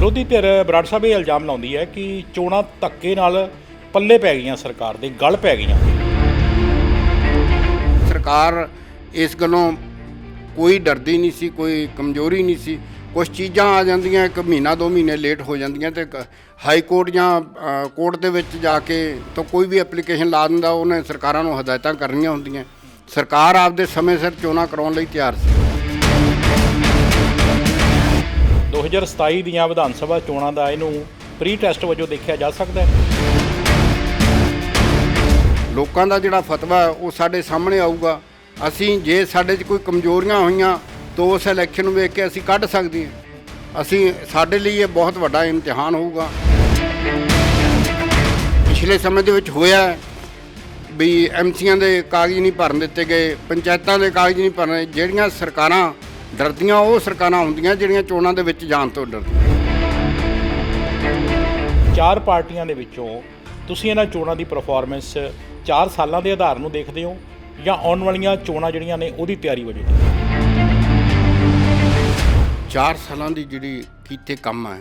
ਵਿਰੋਧੀ ਧਿਰ ਬਰਾੜ ਸਾਹਿਬ ਇਹ ਇਲਜ਼ਾਮ ਲਾਉਂਦੀ ਹੈ ਕਿ ਚੋਣਾਂ ਧੱਕੇ ਨਾਲ ਪੱਲੇ ਪੈ ਗਈਆਂ ਸਰਕਾਰ ਦੇ, ਗਲ ਪੈ ਗਈਆਂ। ਸਰਕਾਰ ਇਸ ਗੱਲੋਂ ਕੋਈ ਡਰਦੀ ਨਹੀਂ ਸੀ, ਕੋਈ ਕਮਜ਼ੋਰੀ ਨਹੀਂ ਸੀ। ਕੁਝ ਚੀਜ਼ਾਂ ਆ ਜਾਂਦੀਆਂ, ਇੱਕ ਮਹੀਨਾ, ਦੋ ਮਹੀਨੇ ਲੇਟ ਹੋ ਜਾਂਦੀਆਂ ਤੇ ਕ- ਹਾਈ ਕੋਰਟ ਜਾਂ ਕੋਰਟ ਦੇ ਵਿੱਚ ਜਾ ਕੇ ਤਾਂ ਕੋਈ ਵੀ ਐਪਲੀਕੇਸ਼ਨ ਲਾ ਦਿੰਦਾ, ਉਹਨੇ ਸਰਕਾਰਾਂ ਨੂੰ ਹਦਾਇਤਾਂ ਕਰਨੀਆਂ ਹੁੰਦੀਆਂ। ਸਰਕਾਰ ਆਪਦੇ ਸਮੇਂ ਸਿਰ ਚੋਣਾਂ ਕਰਾਉਣ ਲਈ ਤਿਆਰ ਸੀ। 2027 ਦੀਆਂ ਵਿਧਾਨ ਸਭਾ ਚੋਣਾਂ ਦਾ ਇਹਨੂੰ ਪ੍ਰੀ ਟੈਸਟ ਵਜੋਂ ਦੇਖਿਆ ਜਾ ਸਕਦਾ ਹੈ। ਲੋਕਾਂ ਦਾ ਜਿਹੜਾ ਫਤਵਾ ਉਹ ਸਾਡੇ ਸਾਹਮਣੇ ਆਊਗਾ। ਅਸੀਂ ਜੇ ਸਾਡੇ 'ਚ ਕੋਈ ਕਮਜ਼ੋਰੀਆਂ ਹੋਈਆਂ, ਤਾਂ ਉਸ ਇਲੈਕਸ਼ਨ ਨੂੰ ਵੇਖ ਕੇ ਅਸੀਂ ਕੱਢ ਸਕਦੇ ਹਾਂ। ਅਸੀਂ, ਸਾਡੇ ਲਈ ਇਹ ਬਹੁਤ ਵੱਡਾ ਇਮਤਿਹਾਨ ਹੋਊਗਾ। ਪਿਛਲੇ ਸਮੇਂ ਦੇ ਵਿੱਚ ਹੋਇਆ ਵੀ ਐਮਸੀਆਂ ਦੇ ਕਾਗਜ਼ ਨਹੀਂ ਭਰਨ ਦਿੱਤੇ ਗਏ, ਪੰਚਾਇਤਾਂ ਦੇ ਕਾਗਜ਼ ਨਹੀਂ ਭਰਨੇ, ਜਿਹੜੀਆਂ ਸਰਕਾਰਾਂ ਡਰਦੀਆਂ ਉਹ ਸਰਕਾਰਾਂ ਹੁੰਦੀਆਂ ਜਿਹੜੀਆਂ ਚੋਣਾਂ ਦੇ ਵਿੱਚ ਜਾਣ ਤੋਂ ਡਰਦੀਆਂ। ਚਾਰ ਪਾਰਟੀਆਂ ਦੇ ਵਿੱਚੋਂ ਤੁਸੀਂ ਇਹਨਾਂ ਚੋਣਾਂ ਦੀ ਪਰਫਾਰਮੈਂਸ 4 ਸਾਲਾਂ ਦੇ ਆਧਾਰ ਨੂੰ ਦੇਖਦੇ ਹੋ ਜਾਂ ਆਉਣ ਵਾਲੀਆਂ ਚੋਣਾਂ ਜਿਹੜੀਆਂ ਨੇ ਉਹਦੀ ਤਿਆਰੀ ਵਜੋਂ ਦੇਖਦੇ ਹੋ? 4 ਸਾਲਾਂ ਦੀ ਜਿਹੜੀ ਕੀਤੇ ਕੰਮ ਹੈ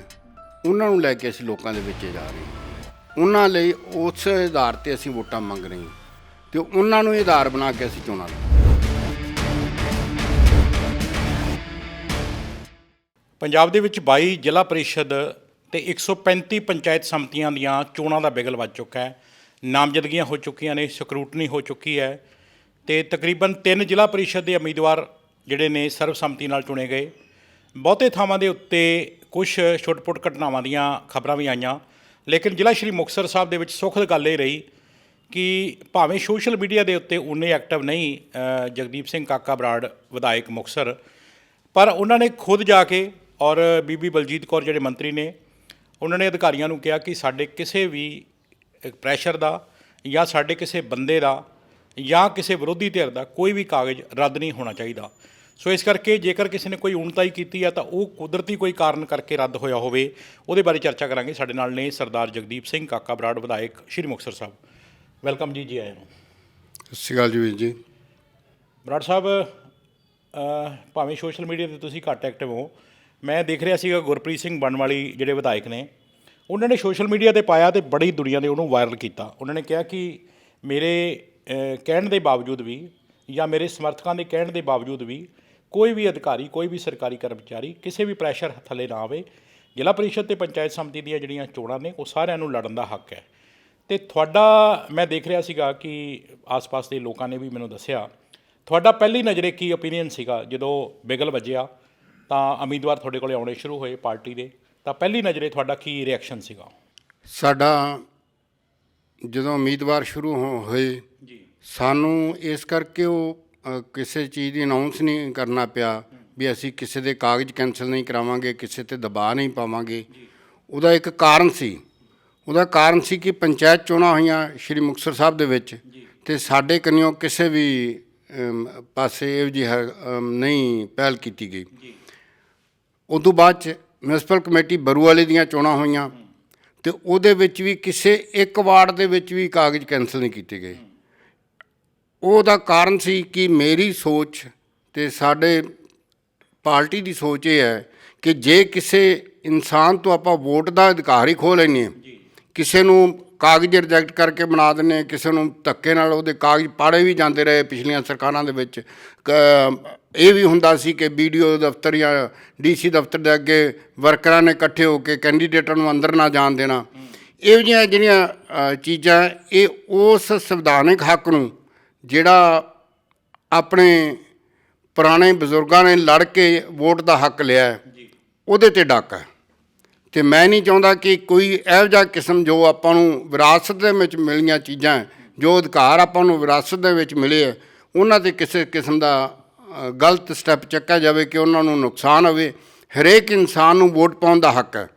ਉਹਨਾਂ ਨੂੰ ਲੈ ਕੇ ਅਸੀਂ ਲੋਕਾਂ ਦੇ ਵਿੱਚ ਜਾ ਰਹੇ ਹਾਂ। ਉਹਨਾਂ ਲਈ ਉਸ ਆਧਾਰ ਤੇ ਅਸੀਂ ਵੋਟਾਂ ਮੰਗ ਰਹੇ ਹਾਂ ਤੇ ਉਹਨਾਂ ਨੂੰ ਇਹ ਆਧਾਰ ਬਣਾ ਕੇ ਅਸੀਂ ਚੋਣਾਂ ਲੜਾਂਗੇ। ਪੰਜਾਬ ਦੇ ਵਿੱਚ 22 ਜ਼ਿਲ੍ਹਾ ਪਰਿਸ਼ਦ ਤੇ 135 ਪੰਚਾਇਤ ਸਮਤੀਆਂ ਦੀਆਂ ਚੋਣਾਂ ਦਾ ਬਿਗਲ ਵੱਜ ਚੁੱਕਾ ਹੈ। ਨਾਮਜ਼ਦਗੀਆਂ ਹੋ ਚੁੱਕੀਆਂ ਨੇ, ਸਕਰੂਟਨੀ ਹੋ ਚੁੱਕੀ ਹੈ ਤੇ ਤਕਰੀਬਨ 3 ਜ਼ਿਲ੍ਹਾ ਪਰਿਸ਼ਦ ਦੇ ਉਮੀਦਵਾਰ ਜਿਹੜੇ ਨੇ ਸਰਬਸੰਮਤੀ ਨਾਲ ਚੁਣੇ ਗਏ। ਬਹੁਤੇ ਥਾਵਾਂ ਦੇ ਉੱਤੇ ਕੁਝ ਛੁੱਟ-ਪੁੱਟ ਘਟਨਾਵਾਂ ਦੀਆਂ ਖਬਰਾਂ ਵੀ ਆਈਆਂ। ਲੇਕਿਨ ਜ਼ਿਲ੍ਹਾ ਸ਼੍ਰੀ ਮੁਕਤਸਰ ਸਾਹਿਬ ਦੇ ਵਿੱਚ ਸੁਖਦ ਗੱਲ ਇਹ ਰਹੀ ਕਿ ਭਾਵੇਂ ਸੋਸ਼ਲ ਮੀਡੀਆ ਦੇ ਉੱਤੇ ਉਨੇ ਐਕਟਿਵ ਨਹੀਂ ਜਗਦੀਪ ਸਿੰਘ ਕਾਕਾ ਬਰਾੜ, ਵਿਧਾਇਕ ਮੁਕਤਸਰ, ਪਰ ਉਹਨਾਂ ਨੇ ਖੁਦ ਜਾ ਕੇ ਔਰ ਬੀਬੀ ਬਲਜੀਤ ਕੌਰ ਜਿਹੜੇ ਮੰਤਰੀ ਨੇ ਉਹਨਾਂ ਨੇ ਅਧਿਕਾਰੀਆਂ ਨੂੰ ਕਿਹਾ ਕਿ ਸਾਡੇ ਕਿਸੇ ਵੀ ਪ੍ਰੈਸ਼ਰ ਦਾ ਜਾਂ ਸਾਡੇ ਕਿਸੇ ਬੰਦੇ ਦਾ ਜਾਂ ਕਿਸੇ ਵਿਰੋਧੀ ਧਿਰ ਦਾ ਕੋਈ ਵੀ ਕਾਗਜ਼ ਰੱਦ ਨਹੀਂ ਹੋਣਾ ਚਾਹੀਦਾ। ਸੋ ਇਸ ਕਰਕੇ ਜੇਕਰ ਕਿਸੇ ਨੇ ਕੋਈ ਉਣਤਾਈ ਕੀਤੀ ਹੈ ਤਾਂ ਉਹ ਕੁਦਰਤੀ ਕੋਈ ਕਾਰਨ ਕਰਕੇ ਰੱਦ ਹੋਇਆ ਹੋਵੇ ਉਹਦੇ ਬਾਰੇ ਚਰਚਾ ਕਰਾਂਗੇ। ਸਾਡੇ ਨਾਲ ਨੇ ਸਰਦਾਰ ਜਗਦੀਪ ਸਿੰਘ ਕਾਕਾ ਬਰਾੜ ਵਿਧਾਇਕ ਸ਼੍ਰੀ ਮੁਕਤਸਰ ਸਾਹਿਬ। ਵੈਲਕਮ ਜੀ ਜੀ ਆਇਆਂ ਨੂੰ। ਸਤਿ ਸ਼੍ਰੀ ਅਕਾਲ ਜੀ ਵੀਰ ਜੀ। ਬਰਾੜ ਸਾਹਿਬ ਭਾਵੇਂ ਸੋਸ਼ਲ ਮੀਡੀਆ ਤੇ ਤੁਸੀਂ ਘੱਟ ਐਕਟਿਵ ਹੋ ਮੈਂ ਦੇਖ ਰਿਹਾ ਸੀਗਾ ਗੁਰਪ੍ਰੀਤ ਸਿੰਘ ਬਣਵਾਲੀ ਜਿਹੜੇ ਵਿਧਾਇਕ ਨੇ, ਉਹਨਾਂ ਨੇ ਸੋਸ਼ਲ ਮੀਡੀਆ ਤੇ ਪਾਇਆ ਤੇ ਬੜੀ ਦੁਨੀਆ ਨੇ ਉਹਨੂੰ ਵਾਇਰਲ ਕੀਤਾ। ਉਹਨਾਂ ਨੇ ਕਿਹਾ ਕਿ ਮੇਰੇ ਕਹਿਣ ਦੇ ਬਾਵਜੂਦ ਵੀ ਜਾਂ ਮੇਰੇ ਸਮਰਥਕਾਂ ਦੇ ਕਹਿਣ ਦੇ ਬਾਵਜੂਦ ਵੀ ਕੋਈ ਵੀ ਅਧਿਕਾਰੀ, ਕੋਈ ਵੀ ਸਰਕਾਰੀ ਕਰਮਚਾਰੀ ਕਿਸੇ ਵੀ ਪ੍ਰੈਸ਼ਰ ਥੱਲੇ ਨਾ ਆਵੇ, ਜ਼ਿਲ੍ਹਾ ਪਰਿਸ਼ਦ ਤੇ ਪੰਚਾਇਤ ਸਮਿਤੀ ਦੀਆਂ ਜਿਹੜੀਆਂ ਚੋਣਾਂ ਨੇ, ਉਹ ਸਾਰਿਆਂ ਨੂੰ ਲੜਨ ਦਾ ਹੱਕ ਹੈ। ਤੇ ਤੁਹਾਡਾ, ਮੈਂ ਦੇਖ ਰਿਹਾ ਸੀਗਾ ਕਿ ਆਸ-ਪਾਸ ਦੇ ਲੋਕਾਂ ਨੇ ਵੀ ਮੈਨੂੰ ਦੱਸਿਆ, ਤੁਹਾਡਾ ਪਹਿਲੀ ਨਜ਼ਰੇ ਕੀ ਓਪੀਨੀਅਨ ਸੀਗਾ ਜਦੋਂ ਬਿਗਲ ਵੱਜਿਆ। ਤਾਂ ਉਮੀਦਵਾਰ ਤੁਹਾਡੇ ਕੋਲੇ ਆਉਣੇ ਸ਼ੁਰੂ ਹੋਏ ਪਾਰਟੀ ਦੇ। ਤਾਂ ਪਹਿਲੀ ਨਜ਼ਰੇ ਤੁਹਾਡਾ ਕੀ ਰਿਐਕਸ਼ਨ ਸੀਗਾ? ਸਾਡਾ ਜਦੋਂ ਉਮੀਦਵਾਰ ਸ਼ੁਰੂ ਹੋ- ਹੋਏ ਜੀ। ਸਾਨੂੰ ਇਸ ਕਰਕੇ ਉਹ ਅ, ਕਿਸੇ ਚੀਜ਼ ਦੀ ਅਨਾਉਂਸ ਨਹੀਂ ਕਰਨਾ ਪਿਆ ਵੀ ਅਸੀਂ ਕਿਸੇ ਦੇ ਕਾਗਜ਼ ਕੈਂਸਲ ਨਹੀਂ ਕਰਾਵਾਂਗੇ ਕਿਸੇ ਤੇ ਦਬਾਅ ਨਹੀਂ ਪਾਵਾਂਗੇ। ਉਹਦਾ ਇੱਕ ਕਾਰਨ ਸੀ। ਉਹਦਾ ਕਾਰਨ ਸੀ ਕਿ ਪੰਚਾਇਤ ਚੋਣਾਂ ਹੋਈਆਂ ਸ਼੍ਰੀ ਮੁਕਤਸਰ ਸਾਹਿਬ ਦੇ ਵਿੱਚ ਤੇ ਸਾਡੇ ਕੰਨਿਓ ਕਿਸੇ ਵੀ ਅਮ, ਪਾਸੇ ਇਹੋ ਜਿਹੀ ਹੈ, ਅਮ, ਨਹੀਂ ਪਹਿਲ ਕੀਤੀ ਗਈ। ਉਸ ਤੋਂ ਬਾਅਦ ਚ ਮਿਊਨਿਸਪਲ ਕਮੇਟੀ ਬਰੂ ਵਾਲੇ ਦੀਆਂ ਚੋਣਾਂ ਹੋਈਆਂ ਤੇ ਉਹਦੇ ਵਿੱਚ ਵੀ ਕਿਸੇ ਇੱਕ ਵਾਰਡ ਦੇ ਵਿੱਚ ਵੀ ਕਾਗਜ਼ ਕੈਂਸਲ ਨਹੀਂ ਕੀਤੇ ਗਏ। ਉਹਦਾ ਕਾਰਨ ਸੀ ਕਿ ਮੇਰੀ ਸੋਚ ਤੇ ਸਾਡੇ ਪਾਰਟੀ ਦੀ ਸੋਚ ਇਹ ਹੈ ਕਿ ਜੇ ਕਿਸੇ ਇਨਸਾਨ ਤੋਂ ਆਪਾਂ ਵੋਟ ਦਾ ਅਧਿਕਾਰ ਹੀ ਖੋਹ ਲੈਂਦੇ ਹਾਂ ਕਿਸੇ ਨੂੰ ਕਾਗਜ਼ ਰਿਜੈਕਟ ਕਰਕੇ ਬਣਾ ਹਾਂ ਕਿਸੇ ਨੂੰ ਧੱਕੇ ਨਾਲ ਉਹਦੇ ਕਾਗਜ਼ ਪਾੜੇ ਵੀ ਜਾਂਦੇ ਰਹੇ ਪਿਛਲੀਆਂ ਸਰਕਾਰਾਂ ਦੇ ਵਿੱਚ। ਇਹ ਵੀ ਹੁੰਦਾ ਸੀ ਕਿ ਵੀਡੀਓ ਦਫ਼ਤਰ ਜਾਂ ਡੀਸੀ ਦਫ਼ਤਰ ਦੇ ਅੱਗੇ ਵਰਕਰਾਂ ਨੇ ਇਕੱਠੇ ਹੋ ਕੇ ਕੈਂਡੀਡੇਟਾਂ ਨੂੰ ਅੰਦਰ ਨਾ ਜਾਣ ਦੇਣਾ। ਇਹ ਜਿਹੀਆਂ ਜਿਹੜੀਆਂ ਚੀਜ਼ਾਂ ਇਹ ਉਸ ਸੰਵਿਧਾਨਿਕ ਹੱਕ ਨੂੰ ਜਿਹੜਾ ਆਪਣੇ ਪੁਰਾਣੇ ਬਜ਼ੁਰਗਾਂ ਨੇ ਲੜ ਕੇ ਵੋਟ ਦਾ ਹੱਕ ਲਿਆ ਉਹਦੇ ਤੇ ਡਾਕਾ ਤੇ ਮੈਂ ਨਹੀਂ ਚਾਹੁੰਦਾ ਕਿ ਕੋਈ ਇਹੋ ਜਿਹਾ ਕਿਸਮ ਜੋ ਆਪਾਂ ਨੂੰ ਵਿਰਾਸਤ ਦੇ ਵਿੱਚ ਮਿਲੀਆਂ ਚੀਜ਼ਾਂ, ਜੋ ਅਧਿਕਾਰ ਆਪਾਂ ਨੂੰ ਵਿਰਾਸਤ ਦੇ ਵਿੱਚ ਮਿਲੇ ਹੈ ਉਹਨਾਂ ਤੇ ਕਿਸੇ ਕਿਸਮ ਦਾ ਗਲਤ ਸਟੈਪ ਚੱਕਿਆ ਜਾਵੇ ਕਿ ਉਹਨਾਂ ਨੂੰ ਨੁਕਸਾਨ ਹੋਵੇ, ਹਰੇਕ ਇਨਸਾਨ ਨੂੰ ਵੋਟ ਪਾਉਣ ਦਾ ਹੱਕ ਹੈ।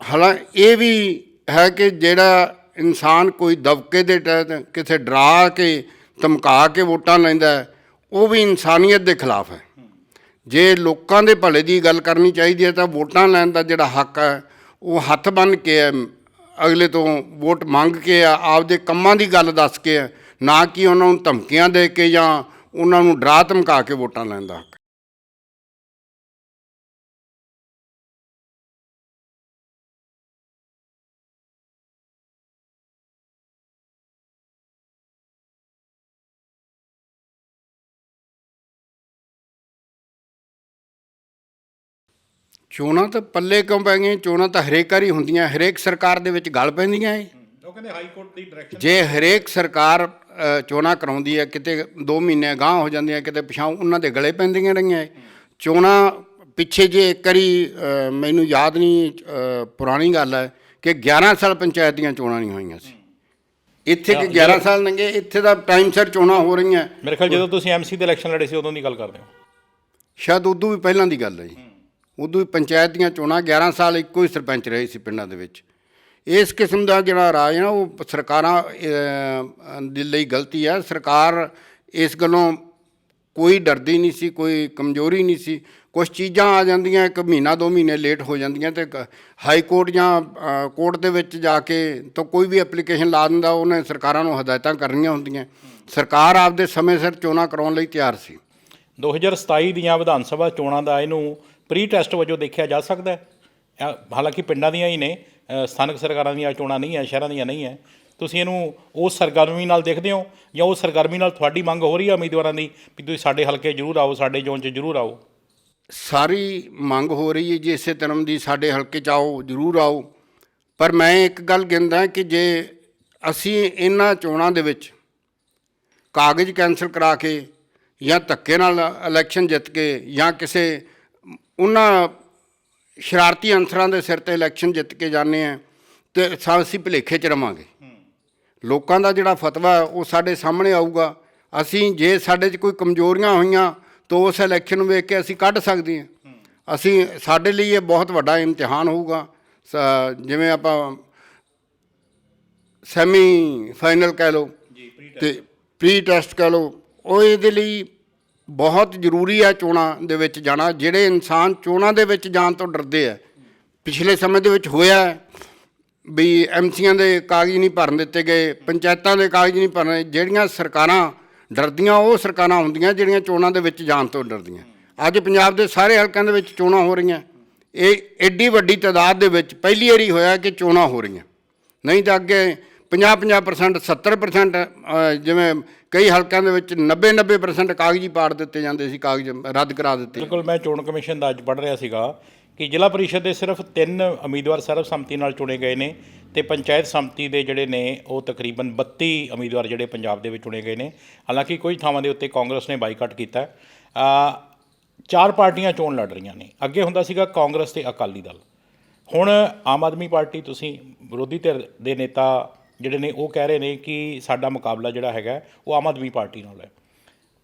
ਹਾਲਾਂ, ਇਹ ਵੀ ਹੈ ਕਿ ਜਿਹੜਾ ਇਨਸਾਨ ਕੋਈ ਦਬਕੇ ਦੇ ਤਹਿਤ ਕਿਸੇ ਡਰਾ ਕੇ, ਧਮਕਾ ਕੇ ਵੋਟਾਂ ਲੈਂਦਾ ਉਹ ਵੀ ਇਨਸਾਨੀਅਤ ਦੇ ਖਿਲਾਫ ਹੈ। ਜੇ ਲੋਕਾਂ ਦੇ ਭਲੇ ਦੀ ਗੱਲ ਕਰਨੀ ਚਾਹੀਦੀ ਹੈ ਤਾਂ ਵੋਟਾਂ ਲੈਣ ਦਾ ਜਿਹੜਾ ਹੱਕ ਹੈ, ਉਹ ਹੱਥ ਬੰਨ ਕੇ ਹੈ। ਅਗਲੇ ਤੋਂ ਵੋਟ ਮੰਗ ਕੇ ਆ, ਆਪਦੇ ਕੰਮਾਂ ਦੀ ਗੱਲ ਦੱਸ ਕੇ ਹੈ। ਨਾ ਕਿ ਉਹਨਾਂ ਨੂੰ ਧਮਕੀਆਂ ਦੇ ਕੇ ਜਾਂ ਉਹਨਾਂ ਨੂੰ ਡਰਾ ਧਮਕਾ ਕੇ ਵੋਟਾਂ ਲੈਣ ਦਾ ਹੱਕ ਚੋਣਾਂ ਤਾਂ ਪੱਲੇ ਕਿਉਂ ਪੈ ਗਈਆਂ? ਚੋਣਾਂ ਤਾਂ ਹਰੇਕ ਵਾਰੀ ਹੁੰਦੀਆਂ ਹਰੇਕ ਸਰਕਾਰ ਦੇ ਵਿੱਚ ਗੱਲ ਪੈਂਦੀਆਂ ਏ। ਉਹ ਕਹਿੰਦੇ ਹਾਈ ਕੋਰਟ ਦੀ ਡਾਇਰੈਕਸ਼ਨ ਜੇ ਹਰੇਕ ਸਰਕਾਰ ਚੋਣਾਂ ਕਰਾਉਂਦੀ ਹੈ ਕਿਤੇ 2 ਮਹੀਨੇ ਗਾਂਹ ਹੋ ਜਾਂਦੀਆਂ ਕਿਤੇ ਪਿਛਾਂ ਉਹਨਾਂ ਦੇ ਗਲੇ ਪੈਂਦੀਆਂ ਰਹੀਆਂ ਏ। ਚੋਣਾਂ ਪਿੱਛੇ ਜੇ ਇੱਕ ਵਾਰੀ ਮੈਨੂੰ ਯਾਦ ਨਹੀਂ ਪੁਰਾਣੀ ਗੱਲ ਹੈ ਕਿ 11 ਸਾਲ ਪੰਚਾਇਤ ਦੀਆਂ ਚੋਣਾਂ ਨਹੀਂ ਹੋਈਆਂ ਸੀ। ਇੱਥੇ ਕਿ 11 ਸਾਲ ਲੰਘੇ ਇੱਥੇ ਦਾ ਟਾਈਮ ਸਿਰ ਚੋਣਾਂ ਹੋ ਰਹੀਆਂ। ਮੇਰੇ ਖਿਆਲ ਜਦੋਂ ਤੁਸੀਂ ਐਮਸੀ ਦੇ ਇਲੈਕਸ਼ਨ ਲੜੇ ਸੀ ਉਦੋਂ ਦੀ ਗੱਲ ਕਰਦੇ ਹੋ। ਸ਼ਾਇਦ ਉਦੋਂ ਵੀ ਪਹਿਲਾਂ ਦੀ ਗੱਲ ਹੈ ਜੀ। ਉਦੋਂ ਹੀ ਪੰਚਾਇਤ ਦੀਆਂ ਚੋਣਾਂ 11 ਸਾਲ ਇੱਕੋ ਹੀ ਸਰਪੰਚ ਰਹੇ ਸੀ ਪਿੰਡਾਂ ਦੇ ਵਿੱਚ। ਇਸ ਕਿਸਮ ਦਾ ਜਿਹੜਾ ਰਾਜ ਹੈ ਉਹ ਸਰਕਾਰਾਂ ਦੇ ਲਈ ਗਲਤੀ ਹੈ। ਸਰਕਾਰ ਇਸ ਗੱਲੋਂ ਕੋਈ ਡਰਦੀ ਨਹੀਂ ਸੀ, ਕੋਈ ਕਮਜ਼ੋਰੀ ਨਹੀਂ ਸੀ। ਕੁਝ ਚੀਜ਼ਾਂ ਆ ਜਾਂਦੀਆਂ, ਇੱਕ ਮਹੀਨਾ, ਦੋ ਮਹੀਨੇ ਲੇਟ ਹੋ ਜਾਂਦੀਆਂ ਤੇ ਹਾਈ ਕੋਰਟ ਜਾਂ ਕੋਰਟ ਦੇ ਵਿੱਚ ਜਾ ਕੇ ਤਾਂ ਕੋਈ ਵੀ ਐਪਲੀਕੇਸ਼ਨ ਲਾ ਦਿੰਦਾ, ਉਹਨੇ ਸਰਕਾਰਾਂ ਨੂੰ ਹਦਾਇਤਾਂ ਕਰਨੀਆਂ ਹੁੰਦੀਆਂ। ਸਰਕਾਰ ਆਪਦੇ ਸਮੇਂ ਸਿਰ ਚੋਣਾਂ ਕਰਾਉਣ ਲਈ ਤਿਆਰ ਸੀ। 2027 ਦੀਆਂ ਵਿਧਾਨ ਸਭਾ ਚੋਣਾਂ ਦਾ ਇਹਨੂੰ ਪ੍ਰੀ ਟੈਸਟ ਵਜੋਂ ਦੇਖਿਆ ਜਾ ਸਕਦਾ ਹੈ। ਹਾਲਾਂਕਿ ਪਿੰਡਾਂ ਦੀਆਂ ਹੀ ਨੇ ਸਥਾਨਕ ਸਰਕਾਰਾਂ ਦੀਆਂ ਚੋਣਾਂ ਨਹੀਂ ਹੈ, ਸ਼ਹਿਰਾਂ ਦੀਆਂ ਨਹੀਂ ਹੈ। ਤੁਸੀਂ ਇਹਨੂੰ ਉਸ ਸਰਗਰਮੀ ਨਾਲ ਦੇਖਦੇ ਹੋ ਜਾਂ ਉਸ ਸਰਗਰਮੀ ਨਾਲ ਤੁਹਾਡੀ ਮੰਗ ਹੋ ਰਹੀ ਹੈ ਉਮੀਦਵਾਰਾਂ ਦੀ ਵੀ ਤੁਸੀਂ ਸਾਡੇ ਹਲਕੇ ਜ਼ਰੂਰ ਆਓ, ਸਾਡੇ ਜ਼ੋਨ 'ਚ ਜ਼ਰੂਰ ਆਓ? ਸਾਰੀ ਮੰਗ ਹੋ ਰਹੀ ਹੈ ਜੇ, ਇਸੇ ਧਰਮ ਦੀ ਸਾਡੇ ਹਲਕੇ 'ਚ ਆਓ, ਜ਼ਰੂਰ ਆਓ। ਪਰ ਮੈਂ ਇੱਕ ਗੱਲ ਕਹਿੰਦਾ ਕਿ ਜੇ ਅਸੀਂ ਇਹਨਾਂ ਚੋਣਾਂ ਦੇ ਵਿੱਚ ਕਾਗਜ਼ ਕੈਂਸਲ ਕਰਾ ਕੇ ਜਾਂ ਧੱਕੇ ਨਾਲ ਇਲੈਕਸ਼ਨ ਜਿੱਤ ਕੇ ਜਾਂ ਕਿਸੇ ਉਹਨਾਂ ਸ਼ਰਾਰਤੀ ਅੰਸਰਾਂ ਦੇ ਸਿਰ ਤੇ ਇਲੈਕਸ਼ਨ ਜਿੱਤ ਕੇ ਜਾਂਦੇ ਆ ਤੇ ਅਸੀਂ ਭੁਲੇਖੇ 'ਚ ਰਵਾਂਗੇ। ਲੋਕਾਂ ਦਾ ਜਿਹੜਾ ਫਤਵਾ ਉਹ ਸਾਡੇ ਸਾਹਮਣੇ ਆਊਗਾ। ਅਸੀਂ ਜੇ ਸਾਡੇ 'ਚ ਕੋਈ ਕਮਜ਼ੋਰੀਆਂ ਹੋਈਆਂ ਤਾਂ ਉਸ ਇਲੈਕਸ਼ਨ ਨੂੰ ਵੇਖ ਕੇ ਅਸੀਂ ਕੱਢ ਸਕਦੇ ਹਾਂ। ਅਸੀਂ ਸਾਡੇ ਲਈ ਇਹ ਬਹੁਤ ਵੱਡਾ ਇਮਤਿਹਾਨ ਹੋਊਗਾ। ਜਿਵੇਂ ਆਪਾਂ ਸੈਮੀ ਫਾਈਨਲ ਕਹਿ ਲਓ ਤੇ ਪ੍ਰੀ ਟੈਸਟ ਕਹਿ ਲਓ ਉਹ ਇਹਦੇ ਲਈ ਬਹੁਤ ਜ਼ਰੂਰੀ ਹੈ ਚੋਣਾਂ ਦੇ ਵਿੱਚ ਜਾਣਾ, ਜਿਹੜੇ ਇਨਸਾਨ ਚੋਣਾਂ ਦੇ ਵਿੱਚ ਜਾਣ ਤੋਂ ਡਰਦੇ ਆ। ਪਿਛਲੇ ਸਮੇਂ ਦੇ ਵਿੱਚ ਹੋਇਆ ਹੈ ਵੀ ਐਮਸੀਆਂ ਦੇ ਕਾਗਜ਼ ਨਹੀਂ ਭਰਨ ਦਿੱਤੇ ਗਏ, ਪੰਚਾਇਤਾਂ ਦੇ ਕਾਗਜ਼ ਨਹੀਂ ਭਰਨੇ, ਜਿਹੜੀਆਂ ਸਰਕਾਰਾਂ ਡਰਦੀਆਂ, ਉਹ ਸਰਕਾਰਾਂ ਹੁੰਦੀਆਂ ਜਿਹੜੀਆਂ ਚੋਣਾਂ ਦੇ ਵਿੱਚ ਜਾਣ ਤੋਂ ਡਰਦੀਆਂ। ਅੱਜ ਪੰਜਾਬ ਦੇ ਸਾਰੇ ਹਲਕਿਆਂ ਦੇ ਵਿੱਚ ਚੋਣਾਂ ਹੋ ਰਹੀਆਂ। ਇਹ ਐਡੀ ਵੱਡੀ ਤਾਦਾਦ ਦੇ ਵਿੱਚ ਪਹਿਲੀ ਵਾਰੀ ਹੋਇਆ ਕਿ ਚੋਣਾਂ ਹੋ ਰਹੀਆਂ। ਨਹੀਂ ਤਾਂ ਅੱਗੇ 50-50% 70% ਜਿਵੇਂ ਕਈ ਹਲਕਿਆਂ ਦੇ ਵਿੱਚ 90-90% ਕਾਗਜ਼ੀ ਪਾੜ ਦਿੱਤੇ ਜਾਂਦੇ ਸੀ, ਕਾਗਜ਼ ਰੱਦ ਕਰਾ ਦਿੱਤੇ। ਬਿਲਕੁਲ, ਮੈਂ ਚੋਣ ਕਮਿਸ਼ਨ ਦਾ ਅੱਜ ਪੜ੍ਹ ਰਿਹਾ ਸੀਗਾ ਕਿ ਜ਼ਿਲ੍ਹਾ ਪਰਿਸ਼ਦ ਦੇ ਸਿਰਫ ਤਿੰਨ ਉਮੀਦਵਾਰ ਸਰਬਸੰਮਤੀ ਨਾਲ ਚੁਣੇ ਗਏ ਨੇ ਤੇ ਪੰਚਾਇਤ ਸੰਮਤੀ ਦੇ ਜਿਹੜੇ ਨੇ, ਉਹ ਤਕਰੀਬਨ 32 ਉਮੀਦਵਾਰ ਜਿਹੜੇ ਪੰਜਾਬ ਦੇ ਵਿੱਚ ਚੁਣੇ ਗਏ ਨੇ। ਹਾਲਾਂਕਿ ਕੁਝ ਥਾਵਾਂ ਦੇ ਉੱਤੇ ਕਾਂਗਰਸ ਨੇ ਬਾਈਕਾਟ ਕੀਤਾ। ਹੈ। ਚਾਰ ਪਾਰਟੀਆਂ ਚੋਣ ਲੜ ਰਹੀਆਂ ਨੇ। ਅੱਗੇ ਹੁੰਦਾ ਸੀਗਾ ਕਾਂਗਰਸ ਤੇ ਅਕਾਲੀ ਦਲ। ਹੁਣ ਆਮ ਆਦਮੀ ਪਾਰਟੀ, ਤੁਸੀਂ ਵਿਰੋਧੀ ਧਿਰ ਦੇ ਨੇਤਾ ਜਿਹੜੇ ਨੇ ਉਹ ਕਹਿ ਰਹੇ ਨੇ ਕਿ ਸਾਡਾ ਮੁਕਾਬਲਾ ਜਿਹੜਾ ਹੈਗਾ ਉਹ ਆਮ ਆਦਮੀ ਪਾਰਟੀ ਨਾਲ ਹੈ।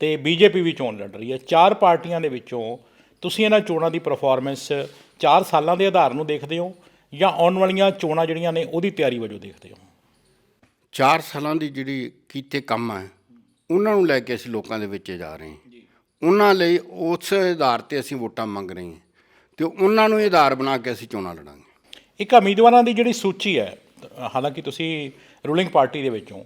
ਤੇ ਬੀਜੇਪੀ ਵੀ ਚੋਣ ਲੜ ਰਹੀ ਹੈ। ਚਾਰ ਪਾਰਟੀਆਂ ਦੇ ਵਿੱਚੋਂ ਤੁਸੀਂ ਇਹਨਾਂ ਚੋਣਾਂ ਦੀ ਪਰਫਾਰਮੈਂਸ 4 ਸਾਲਾਂ ਦੇ ਆਧਾਰ ਨੂੰ ਦੇਖਦੇ ਹੋ ਜਾਂ ਆਉਣ ਵਾਲੀਆਂ ਚੋਣਾਂ ਜਿਹੜੀਆਂ ਨੇ ਉਹਦੀ ਤਿਆਰੀ ਵਜੋਂ ਦੇਖਦੇ ਹੋ? 4 ਸਾਲਾਂ ਦੀ ਜਿਹੜੀ ਕੀਤੇ ਕੰਮ ਹੈ ਉਹਨਾਂ ਨੂੰ ਲੈ ਕੇ ਅਸੀਂ ਲੋਕਾਂ ਦੇ ਵਿੱਚ ਜਾ ਰਹੇ ਹਾਂ। ਉਹਨਾਂ ਲਈ ਉਸ ਆਧਾਰ ਤੇ ਅਸੀਂ ਵੋਟਾਂ ਮੰਗ ਰਹੇ ਹਾਂ ਤੇ ਉਹਨਾਂ ਨੂੰ ਆਧਾਰ ਬਣਾ ਕੇ ਅਸੀਂ ਚੋਣਾਂ ਲੜਾਂਗੇ। ਇੱਕ ਉਮੀਦਵਾਰਾਂ ਦੀ ਜਿਹੜੀ ਸੂਚੀ ਹੈ ਹਾਲਾਂਕਿ ਤੁਸੀਂ ਰੂਲਿੰਗ ਪਾਰਟੀ ਦੇ ਵਿੱਚੋਂ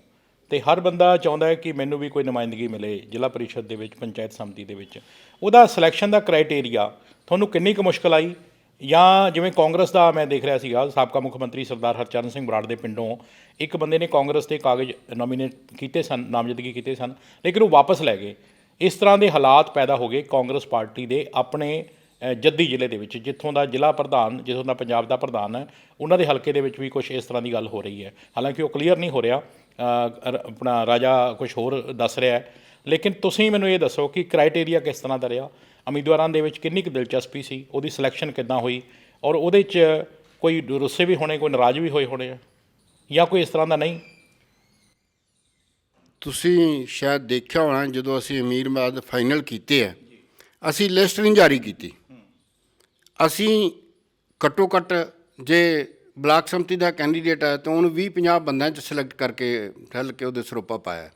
ਤੇ ਹਰ ਬੰਦਾ ਚਾਹੁੰਦਾ ਹੈ ਕਿ ਮੈਨੂੰ ਵੀ ਕੋਈ ਨੁਮਾਇੰਦਗੀ ਮਿਲੇ ਜ਼ਿਲ੍ਹਾ ਪਰਿਸ਼ਦ ਦੇ ਵਿੱਚ, ਪੰਚਾਇਤ ਸਮਿਤੀ ਦੇ ਵਿੱਚ। ਉਹਦਾ ਸਿਲੈਕਸ਼ਨ ਦਾ ਕ੍ਰਾਈਟੇਰੀਆ ਤੁਹਾਨੂੰ ਕਿੰਨੀ ਕੁ ਮੁਸ਼ਕਲ ਆਈ? ਜਾਂ ਜਿਵੇਂ ਕਾਂਗਰਸ ਦਾ ਮੈਂ ਦੇਖ ਰਿਹਾ ਸੀਗਾ, ਸਾਬਕਾ ਮੁੱਖ ਮੰਤਰੀ ਸਰਦਾਰ ਹਰਚਰਨ ਸਿੰਘ ਬਰਾੜ ਦੇ ਪਿੰਡੋਂ ਇੱਕ ਬੰਦੇ ਨੇ ਕਾਂਗਰਸ ਦੇ ਕਾਗਜ਼ ਨੋਮੀਨੇਟ ਕੀਤੇ ਸਨ, ਨਾਮਜ਼ਦਗੀ ਕੀਤੇ ਸਨ, ਲੇਕਿਨ ਉਹ ਵਾਪਸ ਲੈ ਗਏ। ਇਸ ਤਰ੍ਹਾਂ ਦੇ ਹਾਲਾਤ ਪੈਦਾ ਹੋ ਗਏ ਕਾਂਗਰਸ ਪਾਰਟੀ ਦੇ ਆਪਣੇ ਜੱਦੀ ਜ਼ਿਲ੍ਹੇ ਦੇ ਵਿੱਚ, ਜਿੱਥੋਂ ਦਾ ਜ਼ਿਲ੍ਹਾ ਪ੍ਰਧਾਨ, ਜਿੱਥੋਂ ਦਾ ਪੰਜਾਬ ਦਾ ਪ੍ਰਧਾਨ ਹੈ, ਉਹਨਾਂ ਦੇ ਹਲਕੇ ਦੇ ਵਿੱਚ ਵੀ ਕੁਝ ਇਸ ਤਰ੍ਹਾਂ ਦੀ ਗੱਲ ਹੋ ਰਹੀ ਹੈ। ਹਾਲਾਂਕਿ ਉਹ ਕਲੀਅਰ ਨਹੀਂ ਹੋ ਰਿਹਾ ਆਪਣਾ ਰਾਜਾ ਕੁਝ ਹੋਰ ਦੱਸ ਰਿਹਾ ਹੈ। ਲੇਕਿਨ ਤੁਸੀਂ ਮੈਨੂੰ ਇਹ ਦੱਸੋ ਕਿ ਕ੍ਰਾਈਟੇਰੀਆ ਕਿਸ ਤਰ੍ਹਾਂ ਦਾ ਰਿਹਾ? ਉਮੀਦਵਾਰਾਂ ਦੇ ਵਿੱਚ ਕਿੰਨੀ ਕੁ ਦਿਲਚਸਪੀ ਸੀ? ਉਹਦੀ ਸਿਲੈਕਸ਼ਨ ਕਿੱਦਾਂ ਹੋਈ? ਔਰ ਉਹਦੇ 'ਚ ਕੋਈ ਰੁੱਸੇ ਵੀ ਹੋਣੇ, ਕੋਈ ਨਾਰਾਜ਼ ਵੀ ਹੋਏ ਹੋਣੇ ਆ? ਜਾਂ ਕੋਈ ਇਸ ਤਰ੍ਹਾਂ ਦਾ ਨਹੀਂ? ਤੁਸੀਂ ਸ਼ਾਇਦ ਦੇਖਿਆ ਹੋਣਾ, ਜਦੋਂ ਅਸੀਂ ਅਮੀਰ ਮਾਦ ਫਾਈਨਲ ਕੀਤੇ ਆ, ਅਸੀਂ ਲਿਸਟ ਨਹੀਂ ਜਾਰੀ ਕੀਤੀ। ਅਸੀਂ ਘੱਟੋ ਘੱਟ ਜੇ ਬਲਾਕ ਸੰਮਤੀ ਦਾ ਕੈਂਡੀਡੇਟ ਹੈ ਤਾਂ ਉਹਨੂੰ 20 50 ਬੰਦਿਆਂ ਚ ਸਿਲੈਕਟ ਕਰਕੇ ਠੱਲ ਕੇ ਉਹਦੇ ਸਰੋਪਾ ਪਾਇਆ।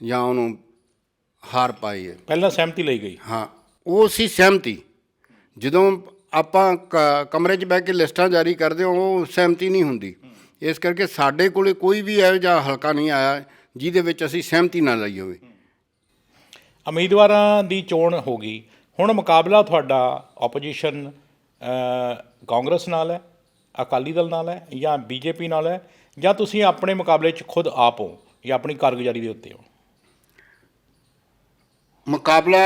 ਜਾਂ ਉਹਨੂੰ ਹਾਰ ਪਾਈ ਹੈ। ਪਹਿਲਾਂ ਸਹਿਮਤੀ ਲਈ ਗਈ। ਹਾਂ ਉਹ ਸੀ ਸਹਿਮਤੀ। ਜਦੋਂ ਆਪਾਂ ਕਮਰੇ 'ਚ ਬਹਿ ਕੇ ਲਿਸਟਾਂ ਜਾਰੀ ਕਰਦੇ ਹਾਂ ਉਹ ਸਹਿਮਤੀ ਨਹੀਂ ਹੁੰਦੀ। ਇਸ ਕਰਕੇ ਸਾਡੇ ਕੋਲੇ ਕੋਈ ਵੀ ਇਹੋ ਜਿਹਾ ਹਲਕਾ ਨਹੀਂ ਆਇਆ ਜਿਹਦੇ ਵਿੱਚ ਅਸੀਂ ਸਹਿਮਤੀ ਨਾ ਲਈ ਹੋਵੇ। ਉਮੀਦਵਾਰਾਂ ਦੀ ਚੋਣ ਹੋ ਗਈ। ਹੁਣ ਮੁਕਾਬਲਾ ਤੁਹਾਡਾ ਆਪੋਜੀਸ਼ਨ ਕਾਂਗਰਸ ਨਾਲ ਹੈ, ਅਕਾਲੀ ਦਲ ਨਾਲ ਹੈ ਜਾਂ ਬੀਜੇਪੀ ਨਾਲ ਹੈ ਜਾਂ ਤੁਸੀਂ ਆਪਣੇ ਮੁਕਾਬਲੇ 'ਚ ਖੁਦ ਆਪ ਹੋ ਜਾਂ ਆਪਣੀ ਕਾਰਗੁਜ਼ਾਰੀ ਦੇ ਉੱਤੇ ਹੋ? ਮੁਕਾਬਲਾ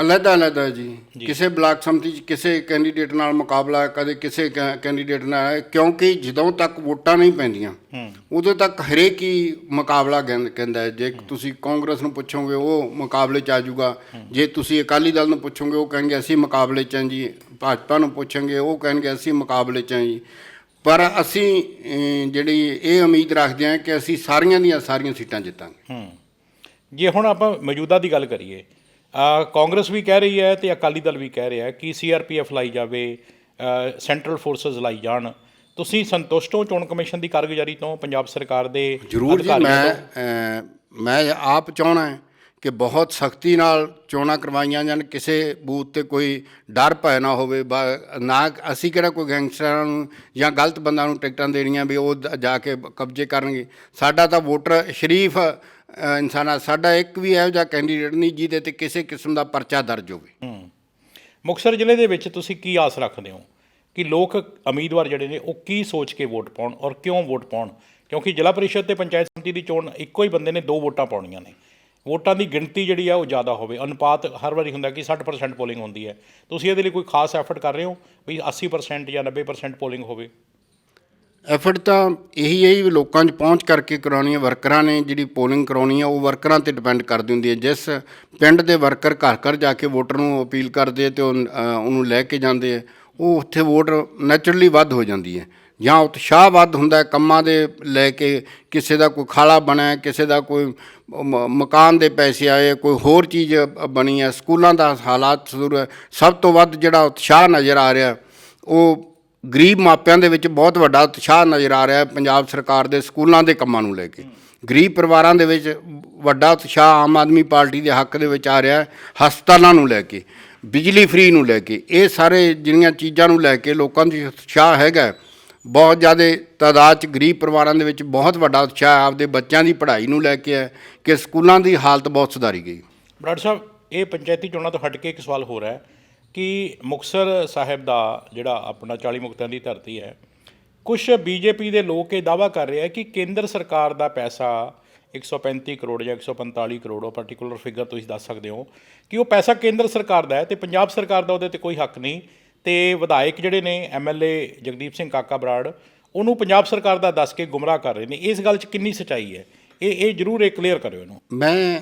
ਅਲੱਗਾ ਅਲੱਗਾ ਜੀ। ਕਿਸੇ ਬਲਾਕ ਸੰਮਤੀ 'ਚ ਕਿਸੇ ਕੈਂਡੀਡੇਟ ਨਾਲ ਮੁਕਾਬਲਾ ਹੈ, ਕਦੇ ਕਿਸੇ ਕੈਂਡੀਡੇਟ ਨਾਲ ਹੈ, ਕਿਉਂਕਿ ਜਦੋਂ ਤੱਕ ਵੋਟਾਂ ਨਹੀਂ ਪੈਂਦੀਆਂ ਉਦੋਂ ਤੱਕ ਹਰੇਕ ਹੀ ਮੁਕਾਬਲਾ ਕਹਿੰ- ਕਹਿੰਦਾ ਜੇ ਤੁਸੀਂ ਕਾਂਗਰਸ ਨੂੰ ਪੁੱਛੋਗੇ ਉਹ ਮੁਕਾਬਲੇ 'ਚ ਆ ਜਾਊਗਾ। ਜੇ ਤੁਸੀਂ ਅਕਾਲੀ ਦਲ ਨੂੰ ਪੁੱਛੋਗੇ ਉਹ ਕਹਿਣਗੇ ਅਸੀਂ ਮੁਕਾਬਲੇ 'ਚ ਹਾਂ ਜੀ। ਭਾਜਪਾ ਨੂੰ ਪੁੱਛਾਂਗੇ ਉਹ ਕਹਿਣਗੇ ਅਸੀਂ ਮੁਕਾਬਲੇ 'ਚ ਹਾਂ ਜੀ। ਪਰ ਅਸੀਂ ਜਿਹੜੀ ਇਹ ਉਮੀਦ ਰੱਖਦੇ ਹਾਂ ਕਿ ਅਸੀਂ ਸਾਰੀਆਂ ਦੀਆਂ ਸਾਰੀਆਂ ਸੀਟਾਂ ਜਿੱਤਾਂਗੇ। ਜੇ ਹੁਣ ਆਪਾਂ ਮੌਜੂਦਾ ਦੀ ਗੱਲ ਕਰੀਏ ਕਾਂਗਰਸ ਵੀ ਕਹਿ ਰਹੀ ਹੈ ਤੇ ਅਕਾਲੀ ਦਲ ਵੀ ਕਹਿ ਰਿਹਾ ਹੈ ਕਿ ਸੀਆਰਪੀਐਫ ਲਾਈ ਜਾਵੇ ਸੈਂਟਰਲ ਫੋਰਸਸ ਲਾਈ ਜਾਣ। ਤੁਸੀਂ ਸੰਤੁਸ਼ਟ ਹੋ ਚੋਣ ਕਮਿਸ਼ਨ ਦੀ ਕਾਰਗੁਜ਼ਾਰੀ ਤੋਂ ਪੰਜਾਬ ਸਰਕਾਰ ਦੇ ਜ਼ਰੂਰ ਜੀ ਮੈਂ ਮੈਂ ਆਪ ਚਾਹਣਾ ਹੈ ਕਿ ਬਹੁਤ ਸਖਤੀ ਨਾਲ ਚੋਣਾਂ ਕਰਵਾਈਆਂ ਜਾਣ। ਕਿਸੇ ਬੂਥ ਤੇ ਕੋਈ ਡਰ ਭੈ ਨਾ ਹੋਵੇ ਨਾ ਅਸੀਂ ਕਿਹੜਾ ਕੋਈ ਗੈਂਗਸਟਰਾਂ ਨੂੰ ਜਾਂ ਗਲਤ ਬੰਦਾਂ ਨੂੰ ਟਿਕਟਾਂ ਦੇਣੀਆਂ ਵੀ ਉਹ ਜਾ ਕੇ ਕਬਜ਼ੇ ਕਰਨਗੇ। ਸਾਡਾ ਤਾਂ ਵੋਟਰ ਸ਼ਰੀਫ ਇਨਸਾਨ ਸਾਡਾ ਇੱਕ ਵੀ ਇਹੋ ਜਿਹਾ ਕੈਂਡੀਡੇਟ ਨਹੀਂ ਜਿਹਦੇ ਤੇ ਕਿਸੇ ਕਿਸਮ ਦਾ ਪਰਚਾ ਦਰਜ ਹੋਵੇ। ਹੂੰ। ਮੁਕਤਸਰ ਜ਼ਿਲ੍ਹੇ ਦੇ ਵਿੱਚ ਤੁਸੀਂ ਕੀ ਆਸ ਰੱਖਦੇ ਹੋ ਕਿ ਲੋਕ ਉਮੀਦਵਾਰ ਜਿਹੜੇ ਨੇ ਉਹ ਕੀ ਸੋਚ ਕੇ ਵੋਟ ਪਾਉਣ ਔਰ ਕਿਉਂ ਵੋਟ ਪਾਉਣ? ਕਿਉਂਕਿ ਜ਼ਿਲ੍ਹਾ ਪਰਿਸ਼ਦ ਤੇ ਪੰਚਾਇਤ ਸਮਿਤੀ ਦੀ ਚੋਣ ਇੱਕੋ ਹੀ ਬੰਦੇ ਨੇ ਦੋ ਵੋਟਾਂ ਪਾਉਣੀਆਂ ਨੇ। ਵੋਟਾਂ ਦੀ ਗਿਣਤੀ ਜਿਹੜੀ ਆ ਉਹ ਜ਼ਿਆਦਾ ਹੋਵੇ। ਅਨੁਪਾਤ ਹਰ ਵਾਰੀ ਹੁੰਦਾ ਕਿ 60% ਪੋਲਿੰਗ ਹੁੰਦੀ ਹੈ। ਤੁਸੀਂ ਇਹਦੇ ਲਈ ਕੋਈ ਖਾਸ ਐਫਰਟ ਕਰ ਰਹੇ ਹੋ ਵੀ 80% ਜਾਂ 90% ਪੋਲਿੰਗ ਹੋਵੇ? ਐਫਰਟ ਤਾਂ ਇਹੀ ਹੈ ਜੀ ਵੀ ਲੋਕਾਂ 'ਚ ਪਹੁੰਚ ਕਰਕੇ ਕਰਾਉਣੀ ਹੈ ਵਰਕਰਾਂ ਨੇ ਜਿਹੜੀ ਪੋਲਿੰਗ ਕਰਾਉਣੀ ਹੈ ਉਹ ਵਰਕਰਾਂ ਤੇ ਡਿਪੈਂਡ ਕਰਦੀ ਹੁੰਦੀ ਹੈ। ਜਿਸ ਪਿੰਡ ਦੇ ਵਰਕਰ ਘਰ ਘਰ ਜਾ ਕੇ ਵੋਟਰ ਨੂੰ ਅਪੀਲ ਕਰਦੇ ਤੇ ਉਹ, ਉਹਨੂੰ ਲੈ ਕੇ ਜਾਂਦੇ ਆ ਉਹ ਉੱਥੇ ਵੋਟ ਨੈਚੁਰਲੀ ਵੱਧ ਹੋ ਜਾਂਦੀ ਹੈ। ਜਾਂ ਉਤਸ਼ਾਹ ਵੱਧ ਹੁੰਦਾ ਹੈ ਕੰਮਾਂ ਦੇ ਲੈ ਕੇ ਕਿਸੇ ਦਾ ਕੋਈ ਖਾਲਾ ਬਣਿਆ ਕਿਸੇ ਦਾ ਕੋਈ ਮ- ਮਕਾਨ ਦੇ ਪੈਸੇ ਆਏ ਕੋਈ ਹੋਰ ਚੀਜ਼ ਬਣੀ ਹੈ ਸਕੂਲਾਂ ਦਾ ਹਾਲਾਤ ਸੁਧਰ ਹੈ ਸਭ ਤੋਂ ਵੱਧ ਜਿਹੜਾ ਉਤਸ਼ਾਹ ਨਜ਼ਰ ਆ ਰਿਹਾ ਉਹ ਗਰੀਬ ਮਾਪਿਆਂ ਦੇ ਵਿੱਚ ਬਹੁਤ ਵੱਡਾ ਉਤਸ਼ਾਹ ਨਜ਼ਰ ਆ ਰਿਹਾ ਹੈ ਪੰਜਾਬ ਸਰਕਾਰ ਦੇ ਸਕੂਲਾਂ ਦੇ ਕੰਮਾਂ ਨੂੰ ਲੈ ਕੇ। ਗਰੀਬ ਪਰਿਵਾਰਾਂ ਦੇ ਵਿੱਚ ਵੱਡਾ ਉਤਸ਼ਾਹ ਆਮ ਆਦਮੀ ਪਾਰਟੀ ਦੇ ਹੱਕ ਦੇ ਵਿੱਚ ਆ ਰਿਹਾ ਹੈ, ਹਸਪਤਾਲਾਂ ਨੂੰ ਲੈ ਕੇ, ਬਿਜਲੀ ਫ੍ਰੀ ਨੂੰ ਲੈ ਕੇ। ਇਹ ਸਾਰੇ ਜਿਹੜੀਆਂ ਚੀਜ਼ਾਂ ਨੂੰ ਲੈ ਕੇ ਲੋਕਾਂ ਦੀ ਉਤਸ਼ਾਹ ਹੈਗਾ ਬਹੁਤ ਜ਼ਿਆਦਾ ਤਾਦਾਦ ਚ ਗਰੀਬ ਪਰਿਵਾਰਾਂ ਦੇ ਵਿੱਚ ਬਹੁਤ ਵੱਡਾ ਉਤਸ਼ਾਹ ਆਪਦੇ ਬੱਚਿਆਂ ਦੀ ਪੜ੍ਹਾਈ ਨੂੰ ਲੈ ਕੇ ਹੈ ਕਿ ਸਕੂਲਾਂ ਦੀ ਹਾਲਤ ਬਹੁਤ ਸੁਧਾਰੀ ਗਈ। ਬਰਾੜ ਸਾਹਿਬ, ਇਹ ਪੰਚਾਇਤੀ ਚੋਣਾਂ ਤੋਂ ਹਟ ਕੇ ਇੱਕ ਸਵਾਲ ਹੋ ਰਿਹਾ ਹੈ। ਕਿ ਮੁਕਤਸਰ ਸਾਹਿਬ ਦਾ ਜਿਹੜਾ ਆਪਣਾ 40 ਮੁਕਤਾਂ ਦੀ ਧਰਤੀ ਹੈ ਕੁਝ ਬੀਜੇਪੀ ਦੇ ਲੋਕ ਇਹ ਦਾਵਾ ਕਰ ਰਹੇ ਆ ਕਿ ਕੇਂਦਰ ਸਰਕਾਰ ਦਾ ਪੈਸਾ 135 ਕਰੋੜ ਜਾਂ 145 ਕਰੋੜ, ਉਹ ਪਾਰਟਿਕੂਲਰ ਫਿਗਰ ਤੁਸੀਂ ਦੱਸ ਸਕਦੇ ਹੋ, ਕਿ ਉਹ ਪੈਸਾ ਕੇਂਦਰ ਸਰਕਾਰ ਦਾ ਹੈ ਤੇ ਪੰਜਾਬ ਸਰਕਾਰ ਦਾ ਉਹਦੇ ਤੇ ਕੋਈ ਹੱਕ ਨਹੀਂ ਤੇ ਵਿਧਾਇਕ ਜਿਹੜੇ ਨੇ ਐਮਐਲਏ ਜਗਦੀਪ ਸਿੰਘ ਕਾਕਾ ਬਰਾੜ, ਉਹਨੂੰ ਪੰਜਾਬ ਸਰਕਾਰ ਦਾ ਦੱਸ ਕੇ ਗੁੰਮਰਾਹ ਕਰ ਰਹੇ ਨੇ। ਇਸ ਗੱਲ 'ਚ ਕਿੰਨੀ ਸਚਾਈ ਹੈ? ਇਹ ਇਹ ਜ਼ਰੂਰ ਇਹ ਕਲੀਅਰ ਕਰਿਓ ਇਹਨੂੰ। ਮੈਂ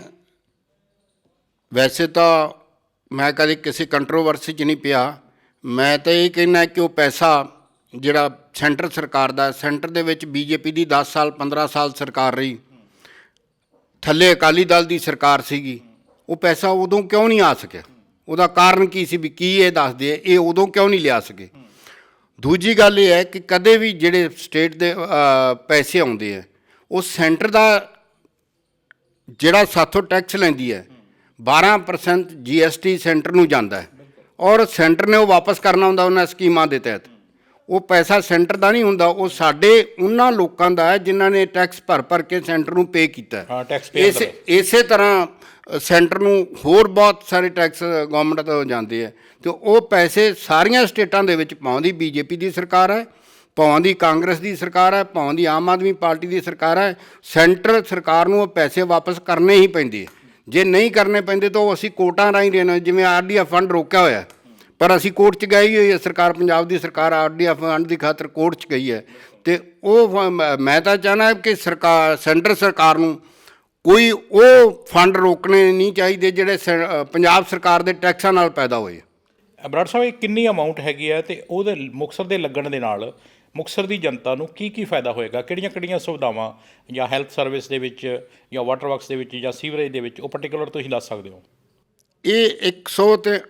ਵੈਸੇ ਤਾਂ ਮੈਂ ਕਦੇ ਕਿਸੇ ਕੰਟਰੋਵਰਸੀ 'ਚ ਨਹੀਂ ਪਿਆ। ਮੈਂ ਤਾਂ ਇਹ ਕਹਿਣਾ ਕਿ ਉਹ ਪੈਸਾ ਜਿਹੜਾ ਸੈਂਟਰ ਸਰਕਾਰ ਦਾ, ਸੈਂਟਰ ਦੇ ਵਿੱਚ ਬੀਜੇਪੀ ਦੀ 10 ਸਾਲ 15 ਸਾਲ ਸਰਕਾਰ ਰਹੀ। ਥੱਲੇ ਅਕਾਲੀ ਦਲ ਦੀ ਸਰਕਾਰ ਸੀਗੀ। ਉਹ ਪੈਸਾ ਉਦੋਂ ਕਿਉਂ ਨਹੀਂ ਆ ਸਕਿਆ? ਉਹਦਾ ਕਾਰਨ ਕੀ ਸੀ ਵੀ ਕੀ ਇਹ ਦੱਸਦੇ ਆ? ਇਹ ਉਦੋਂ ਕਿਉਂ ਨਹੀਂ ਲਿਆ ਸਕੇ? ਦੂਜੀ ਗੱਲ ਇਹ ਹੈ ਕਿ ਕਦੇ ਵੀ ਜਿਹੜੇ ਸਟੇਟ ਦੇ ਪੈਸੇ ਆਉਂਦੇ ਆ, ਉਹ ਸੈਂਟਰ ਦਾ ਜਿਹੜਾ ਸਾਥੋਂ ਟੈਕਸ ਲੈਂਦੀ ਹੈ 12% ਜੀਐਸਟੀ ਸੈਂਟਰ ਨੂੰ ਜਾਂਦਾ ਹੈ ਔਰ ਸੈਂਟਰ ਨੇ ਉਹ ਵਾਪਸ ਕਰਨਾ ਹੁੰਦਾ ਉਹਨਾਂ ਸਕੀਮਾਂ ਦੇ ਤਹਿਤ ਉਹ ਪੈਸਾ ਸੈਂਟਰ ਦਾ ਨਹੀਂ ਹੁੰਦਾ ਉਹ ਸਾਡੇ ਉਹਨਾਂ ਲੋਕਾਂ ਦਾ ਹੈ ਜਿਨ੍ਹਾਂ ਨੇ ਟੈਕਸ ਭਰ ਭਰ ਕੇ ਸੈਂਟਰ ਨੂੰ ਪੇ ਕੀਤਾ ਹੈ। ਇਸੇ ਇਸੇ ਤਰ੍ਹਾਂ ਸੈਂਟਰ ਨੂੰ ਹੋਰ ਬਹੁਤ ਸਾਰੇ ਟੈਕਸ ਗਵਰਨਮੈਂਟ ਤੋਂ ਜਾਂਦੇ ਆ ਤੇ ਉਹ ਪੈਸੇ ਸਾਰੀਆਂ ਸਟੇਟਾਂ ਦੇ ਵਿੱਚ ਪਾਉਂਦੀ ਬੀਜੇਪੀ ਦੀ ਸਰਕਾਰ ਹੈ ਭਾਵਾਂ ਦੀ ਕਾਂਗਰਸ ਦੀ ਸਰਕਾਰ ਹੈ ਭਾਵਾਂ ਦੀ ਆਮ ਆਦਮੀ ਪਾਰਟੀ ਦੀ ਸਰਕਾਰ ਹੈ ਸੈਂਟਰ ਸਰਕਾਰ ਨੂੰ ਉਹ ਪੈਸੇ ਵਾਪਸ ਕਰਨੇ ਹੀ ਪੈਂਦੇ ਆ। ਜੇ ਨਹੀਂ ਕਰਨੇ ਪੈਂਦੇ ਤਾਂ ਉਹ ਅਸੀਂ ਕੋਰਟਾਂ ਰਾਹੀਂ ਦੇਣਾ, ਜਿਵੇਂ ਆਰਡੀਐਫ ਫੰਡ ਰੋਕਿਆ ਹੋਇਆ ਪਰ ਅਸੀਂ ਕੋਰਟ 'ਚ ਗਈ ਹੋਈ ਹੈ, ਸਰਕਾਰ ਪੰਜਾਬ ਦੀ ਸਰਕਾਰ ਆਰਡੀਐਫ ਫੰਡ ਦੀ ਖਾਤਰ ਕੋਰਟ 'ਚ ਗਈ ਹੈ। ਤੇ ਉਹ ਫ- ਮੈਂ ਤਾਂ ਚਾਹਨਾ ਕਿ ਸਰਕਾਰ ਸੈਂਟਰ ਸਰਕਾਰ ਨੂੰ ਕੋਈ ਉਹ ਫੰਡ ਰੋਕਣੇ ਨਹੀਂ ਚਾਹੀਦੇ ਜਿਹੜੇ ਸੈ- ਪੰਜਾਬ ਸਰਕਾਰ ਦੇ ਟੈਕਸਾਂ ਨਾਲ ਪੈਦਾ ਹੋਏ। ਬਰਾੜ ਸਾਹਿਬ, ਇਹ ਕਿੰਨੀ ਅਮਾਉਂਟ ਹੈਗੀ ਹੈ ਤੇ ਉਹਦੇ ਮੁਕਤਸਰ ਦੇ ਲੱਗਣ ਦੇ ਨਾਲ ਮੁਕਤਸਰ ਦੀ ਜਨਤਾ ਨੂੰ ਕੀ ਕੀ ਫਾਇਦਾ ਹੋਏਗਾ? ਕਿਹੜੀਆਂ ਕਿਹੜੀਆਂ ਸੁਵਿਧਾਵਾਂ ਜਾਂ ਹੈਲਥ ਸਰਵਿਸ ਦੇ ਵਿੱਚ ਜਾਂ ਵਾਟਰ ਵਰਕਸ ਦੇ ਵਿੱਚ ਜਾਂ ਸੀਵਰੇਜ ਦੇ ਵਿੱਚ ਉਹ ਪਾਰਟਿਕੂਲਰ ਤੁਸੀਂ ਦੱਸ ਸਕਦੇ ਹੋ? ਇਹ 100 ਤੇ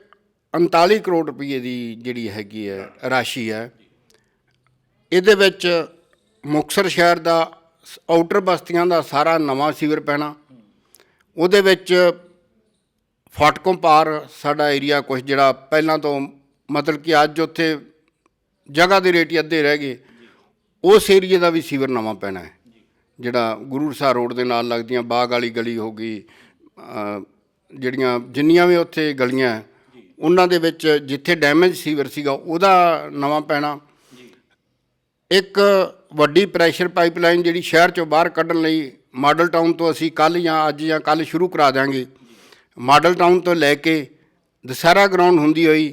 39 ਕਰੋੜ ਰੁਪਏ ਦੀ ਜਿਹੜੀ ਹੈਗੀ ਹੈ ਰਾਸ਼ੀ ਹੈ। ਇਹਦੇ ਵਿੱਚ ਮੁਕਤਸਰ ਸ਼ਹਿਰ ਦਾ ਆਊਟਰ ਬਸਤੀਆਂ ਦਾ ਸਾਰਾ ਨਵਾਂ ਸੀਵਰ ਪੈਣਾ। ਉਹਦੇ ਵਿੱਚ ਫਾਟਕੋਂ ਪਾਰ ਸਾਡਾ ਏਰੀਆ ਕੁਝ ਜਿਹੜਾ ਪਹਿਲਾਂ ਤੋਂ ਮਤਲਬ ਕਿ ਅੱਜ ਉੱਥੇ ਜਗ੍ਹਾ ਦੇ ਰੇਟ ਹੀ ਅੱਧੇ ਰਹਿ ਗਏ। ਉਸ ਏਰੀਏ ਦਾ ਵੀ ਸੀਵਰ ਨਵਾਂ ਪੈਣਾ ਹੈ। ਜਿਹੜਾ ਗੁਰੂ ਸਾਹਿਬ ਰੋਡ ਦੇ ਨਾਲ ਲੱਗਦੀਆਂ ਬਾਗ ਵਾਲੀ ਗਲੀ ਹੋ ਗਈ ਜਿਹੜੀਆਂ ਜਿੰਨੀਆਂ ਵੀ ਉੱਥੇ ਗਲੀਆਂ ਉਹਨਾਂ ਦੇ ਵਿੱਚ ਜਿੱਥੇ ਡੈਮੇਜ ਸੀਵਰ ਸੀਗਾ, ਉਹਦਾ ਨਵਾਂ ਪੈਣਾ। ਇੱਕ ਵੱਡੀ ਪ੍ਰੈਸ਼ਰ ਪਾਈਪਲਾਈਨ ਜਿਹੜੀ ਸ਼ਹਿਰ ਚੋਂ ਬਾਹਰ ਕੱਢਣ ਲਈ ਮਾਡਲ ਟਾਊਨ ਤੋਂ ਅਸੀਂ ਕੱਲ ਜਾਂ ਅੱਜ ਜਾਂ ਕੱਲ ਸ਼ੁਰੂ ਕਰਾ ਦਾਂਗੇ ਮਾਡਲ ਟਾਊਨ ਤੋਂ ਲੈ ਕੇ ਦੁਸਹਿਰਾ ਗਰਾਊਂਡ ਹੁੰਦੀ ਹੋਈ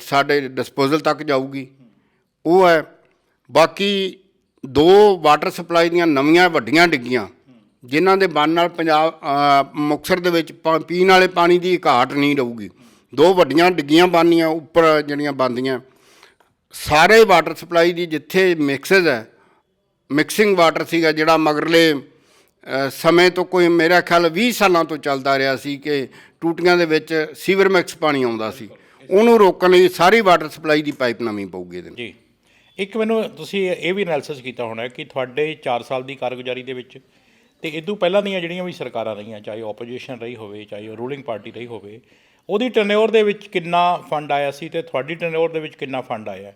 ਸਾਡੇ ਡਿਸਪੋਜ਼ਲ ਤੱਕ ਜਾਊਗੀ। ਉਹ ਹੈ ਬਾਕੀ ਦੋ ਵਾਟਰ ਸਪਲਾਈ ਦੀਆਂ ਨਵੀਆਂ ਵੱਡੀਆਂ ਡਿੱਗੀਆਂ ਜਿਨ੍ਹਾਂ ਦੇ ਬਣ ਨਾਲ ਪੰਜਾਬ ਅ, ਮੁਕਤਸਰ ਦੇ ਵਿੱਚ ਪਾ- ਪੀਣ ਵਾਲੇ ਪਾਣੀ ਦੀ ਘਾਟ ਨਹੀਂ ਰਹੂਗੀ। ਦੋ ਵੱਡੀਆਂ ਡਿੱਗੀਆਂ ਬਣਨੀਆਂ ਉੱਪਰ ਜਿਹੜੀਆਂ ਬਣਦੀਆਂ ਸਾਰੇ ਵਾਟਰ ਸਪਲਾਈ ਦੀ ਜਿੱਥੇ ਮਿਕਸਸ ਹੈ ਮਿਕਸਿੰਗ ਵਾਟਰ ਸੀਗਾ ਜਿਹੜਾ ਮਗਰਲੇ ਸਮੇਂ ਤੋਂ ਕੋਈ ਮੇਰਾ ਖਿਆਲ 20 ਸਾਲਾਂ ਤੋਂ ਚੱਲਦਾ ਰਿਹਾ ਸੀ ਕਿ ਟੂਟੀਆਂ ਦੇ ਵਿੱਚ ਸੀਵਰ ਮਿਕਸ ਪਾਣੀ ਆਉਂਦਾ ਸੀ। ਉਹਨੂੰ ਰੋਕਣ ਲਈ ਸਾਰੀ ਵਾਟਰ ਸਪਲਾਈ ਦੀ ਪਾਈਪ ਨਵੀਂ ਪਊਗੀ ਇਹਦੇ ਨਾਲ। ਜੀ। ਇੱਕ ਮੈਨੂੰ ਤੁਸੀਂ ਇਹ ਵੀ ਐਨਾਲਿਸਿਸ ਕੀਤਾ ਹੋਣਾ ਕਿ ਤੁਹਾਡੇ 4 ਸਾਲ ਦੀ ਕਾਰਗੁਜ਼ਾਰੀ ਦੇ ਵਿੱਚ ਤੇ ਇਦੋਂ ਪਹਿਲਾਂ ਦੀਆਂ ਜਿਹੜੀਆਂ ਵੀ ਸਰਕਾਰਾਂ ਰਹੀਆਂ, ਚਾਹੇ ਆਪੋਜੀਸ਼ਨ ਰਹੀ ਹੋਵੇ, ਚਾਹੇ ਰੂਲਿੰਗ ਪਾਰਟੀ ਰਹੀ ਹੋਵੇ, ਉਹਦੀ ਟਰਨਓਵਰ ਦੇ ਵਿੱਚ ਕਿੰਨਾ ਫੰਡ ਆਇਆ ਸੀ ਤੇ ਤੁਹਾਡੀ ਟਰਨਓਵਰ ਦੇ ਵਿੱਚ ਕਿੰਨਾ ਫੰਡ ਆਇਆ?